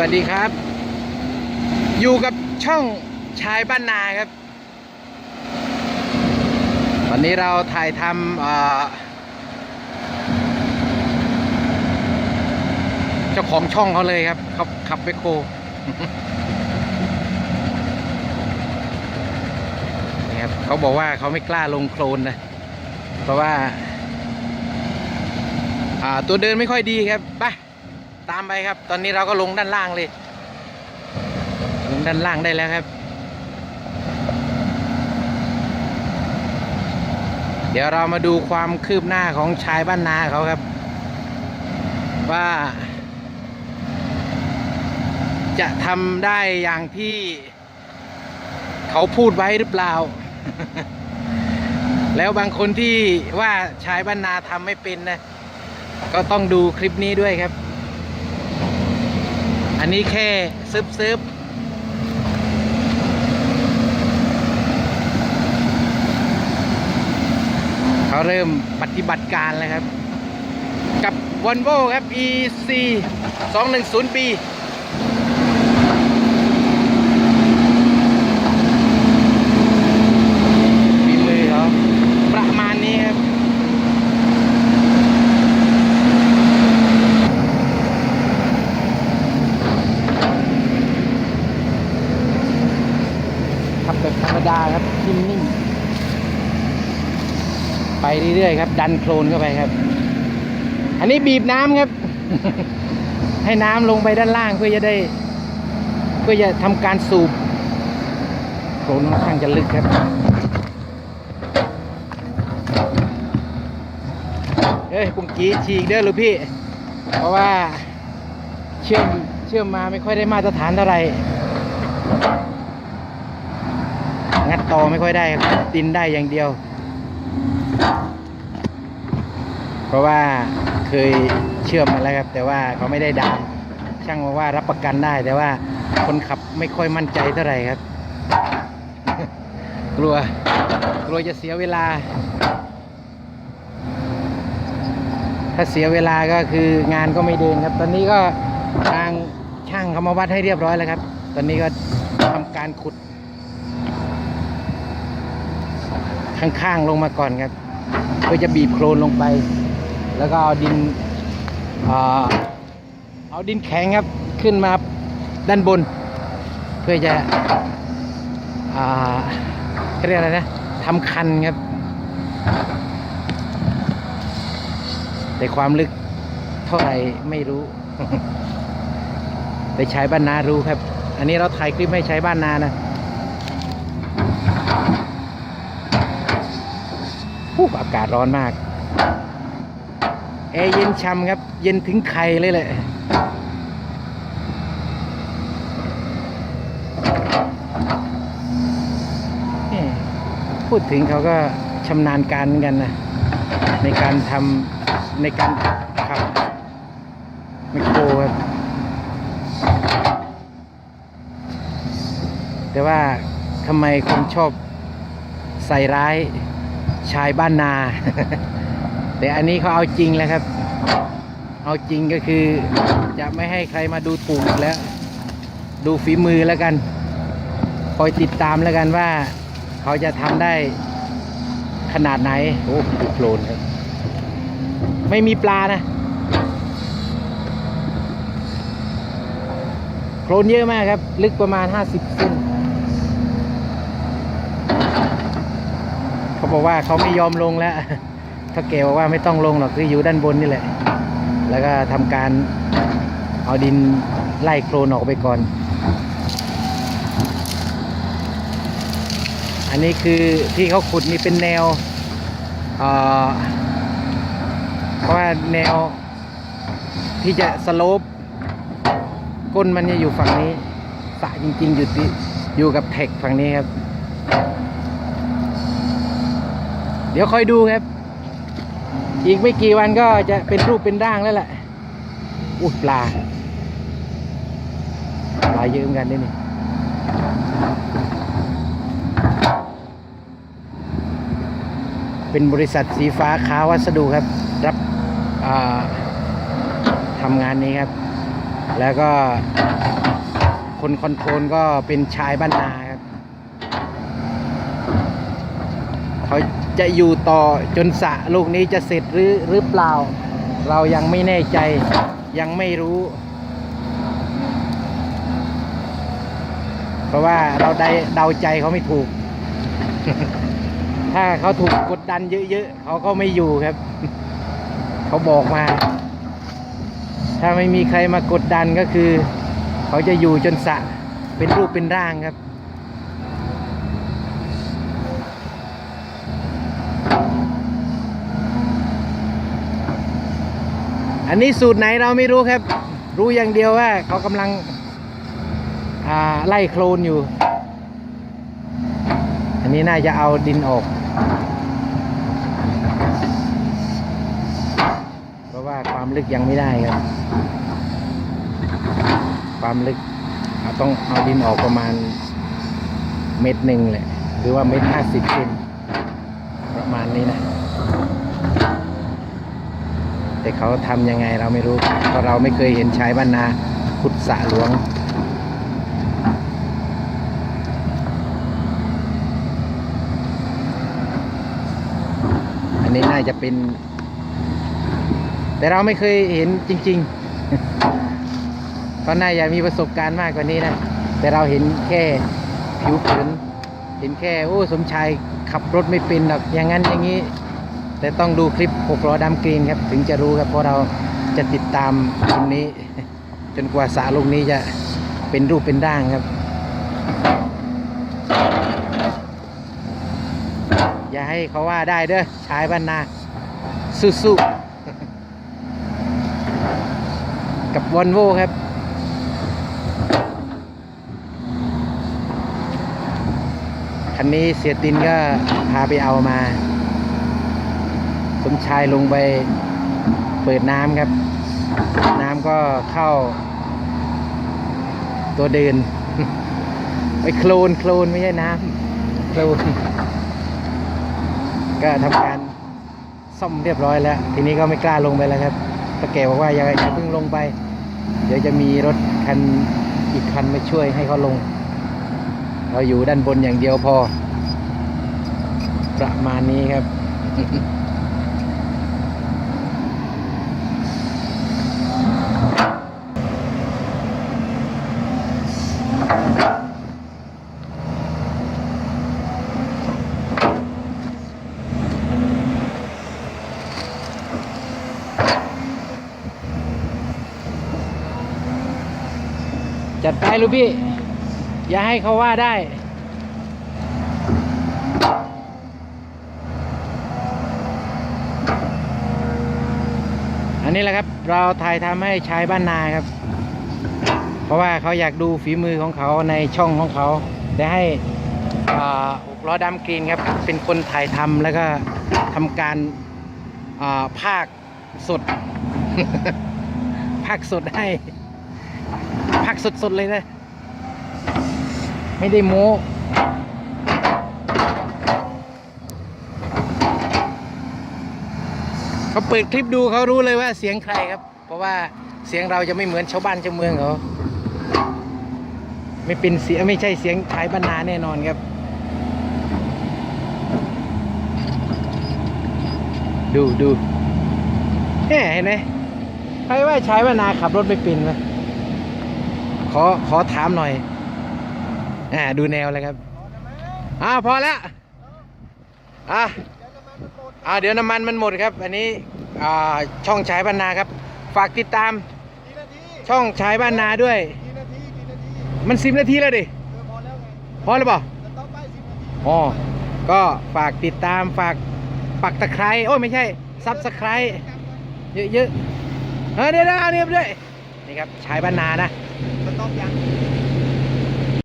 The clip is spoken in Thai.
วัสดีครับ อยู่กับช่องชายบ้านนาครับวันนี้เราถ่ายทำเจ้าของช่องเขาเลยครับเขาขับไปโคนี่ครับเขาบอกว่าเขาไม่กล้าลงโคลนนะ เพราะว่าอ่าตัวเดินไม่ค่อยดีครับไป ตามไปครับ ตอนนี้เราก็ลงด้านล่างเลย ลงด้านล่างได้แล้วครับ เดี๋ยวเรามาดูความคืบหน้าของชายบ้านนาเขาครับ ว่า จะทำได้อย่างที่เขาพูดไว้หรือเปล่า แล้วบางคนที่ว่าชายบ้านนาทำไม่เป็นนะก็ต้องดูคลิปนี้ด้วยครับ อันนี้แค่ซึบซึบเขาเริ่มปฏิบัติการแล้วครับ กับ Volvo ครับ EC 210 ปี ฝีมือเขาประมาณนี้ครับ ขับแบบธรรมดาครับนิ่มๆไป เรื่อยๆครับ ดันโคลนเข้าไปครับ อันนี้บีบน้ำครับ ให้น้ำลงไปด้านล่างเพื่อจะได้ เพื่อจะทำการสูบโคลนค่อนข้างจะลึกครับเอ้ยปุงกี้ฉีกเด้อหรือพี่ เพราะว่าเชื่อมเชื่อมมาไม่ค่อยได้มาตรฐานเท่าไหร่งัดต่อไม่ค่อยได้ครับดินได้อย่างเดียว เพราะว่าเคยเชื่อมมาแล้วครับ แต่ว่าเขาไม่ได้ดามช่างบอกว่ารับประกันได้ แต่ว่าคนขับไม่ค่อยมั่นใจเท่าไหร่ครับ กลัวกลัวจะเสียเวลา ถ้าเสียเวลาก็คืองานก็ไม่เดินครับ ตอนนี้ก็ทางช่างเขามาวัดให้เรียบร้อยแล้วครับ ตอนนี้ก็ทำการขุด ข้างๆลงมาก่อนครับเพื่อจะบีบโคลนลงไป แล้วก็เอาดินเอาดินแข็งครับขึ้นมาด้านบน เพื่อจะเรียกอะไรนะทำคันครับ แต่ความลึกเท่าไหร่ไม่รู้แต่ใช้บ้านนารู้ครับ อันนี้เราถ่ายคลิปให้ใช้บ้านนานะอากาศร้อนมาก แอร์เย็นช่ำครับ เย็นถึงไข่เลยแหละพูดถึงเขาก็ชำนาญการเหมือนกันนะ ในการทำในการขับไมคโครครับ แต่ว่าทำไมคนชอบใส่ร้ายชายบ้านนา แต่อันนี้เขาเอาจริงแล้วครับ เอาจริงก็คือจะไม่ให้ใครมาดูถูกอีกแล้ว ดูฝีมือแล้วกัน คอยติดตามแล้วกันว่า เขาจะทำได้ขนาดไหน โอ้ดูโคลนครับ ไม่มีปลานะโคลนเยอะมากครับ ลึกประมาณ 50เซนเขาบอกว่าเขาไม่ยอมลงแล้ว ถ้าแกบอกว่าไม่ต้องลงหรอกคืออยู่ด้านบนนี่แหละ แล้วก็ทำการเอาดินไล่โคลนออกไปก่อน อันนี้คือที่เขาขุดนี่เป็นแนวเพราะว่าแนวที่จะสโลปก้นมันจะอยู่ฝั่งนี้สะจริงๆ อยู่ที่อยู่กับเทคฝั่งนี้ครับ เดี๋ยวคอยดูครับ อีกไม่กี่วันก็จะเป็นรูปเป็นร่างแล้วแหละอุ้ยปลา ปลาเยอะเหมือนกันนี่นี่เป็นบริษัทสีฟ้าค้าวัสดุครับ รับทำงานนี้ครับ แล้วก็คนคอนโทรลก็เป็นชายบ้านนาครับ เขาจะอยู่ต่อจนสระลูกนี้จะเสร็จหรือหรือเปล่า เรายังไม่แน่ใจยังไม่รู้ เพราะว่าเราได้เดาใจเขาไม่ถูก ถ้าเขาถูกกดดันเยอะๆเขาก็ไม่อยู่ครับ เขาบอกมา ถ้าไม่มีใครมากดดันก็คือ เขาจะอยู่จนสระเป็นรูปเป็นร่างครับ อันนี้สูตรไหนเราไม่รู้ครับ รู้อย่างเดียวว่าเขากำลังไล่โคลนอยู่ อันนี้น่าจะเอาดินออก เพราะว่าความลึกยังไม่ได้ครับ ความลึกต้องเอาดินออกประมาณเม็ดหนึ่งแหละ หรือว่าเม็ดห้าสิบเซนประมาณนี้นะ แต่เขาทำยังไงเราไม่รู้ เพราะเราไม่เคยเห็นใชายบ้านนาขุดสะหลวง อันนี้น่าจะเป็น แต่เราไม่เคยเห็นจริงๆเขาน่าจะมีประสบการณ์มากกว่านี้นะ แต่เราเห็นแค่ผิวเผิน เห็นแค่ โอ้ สมชายขับรถไม่เป็นหรอกอย่างนั้นอย่างนี้ แต่ต้องดูคลิปหกล้อดำกรีนครับ ถึงจะรู้ครับ เพราะเราจะติดตามตรงนี้ จนกว่าสาลูกนี้จะเป็นรูปเป็นร่างครับ อย่าให้เขาว่าได้เด้อชายบ้านนาสู้ๆกับวอนโวครับคันนี้เสียตินก็พาไปเอามา มชายลงไปเปิดน้ำครับ น้ำก็เข้า ตัวเดินไปโคลนโคลนไม่ใช่น้ำโคลนก็ทำการซ่อมเรียบร้อยแล้ว ทีนี้ก็ไม่กล้าลงไปแล้วครับตะแกบอกว่าอย่าอย่าเพิ่งลงไป เดี๋ยวจะมีรถคันอีกคันมาช่วยให้เขาลง เราอยู่ด้านบนอย่างเดียวพอ ประมาณนี้ครับ จัดไปลูกพี่ อย่าให้เขาว่าได้ อันนี้แหละครับ เราถ่ายทำให้ชายบ้านนาครับ เพราะว่าเขาอยากดูฝีมือของเขาในช่องของเขา ได้ให้อ่าหกล้อดำกรีนครับ เป็นคนถ่ายทำแล้วก็ทำการภาคสด ภาคสดให้ ผักสดๆเลยนะ ไม่ได้โม้เขาเปิดคลิปดูเขารู้เลยว่าเสียงใครครับ เพราะว่าเสียงเราจะไม่เหมือนชาวบ้านชาวเมืองเขาไม่เป็นเสียงไม่ใช่เสียงชายบ้านนาแน่นอนครับ ดูดูแหมเห็นไหมใครว่าชายบ้านนาขับรถไม่เป็นวะ ขอขอถามหน่อย อ่า ดูแนวเลยครับ อ่าพอแล้ว อ่าอ่าเดี๋ยวน้ำมันมันหมดครับ อันนี้ อ่า ช่องฉายบ้านนาครับ ฝากติดตาม ช่องฉายบ้านนาด้วย มันสิบนาทีแล้วดิพอแล้วไงพอหรือเปล่าจะอ๋อ ก็ฝากติดตามฝากปักตะไคร้โอ้ยไม่ใช่ซับสไคร้เยอะๆเออเดี๋ยวเอาเนี่ยไปด้วยนี่ครับฉายบ้านนานะ ก็ต้องยัง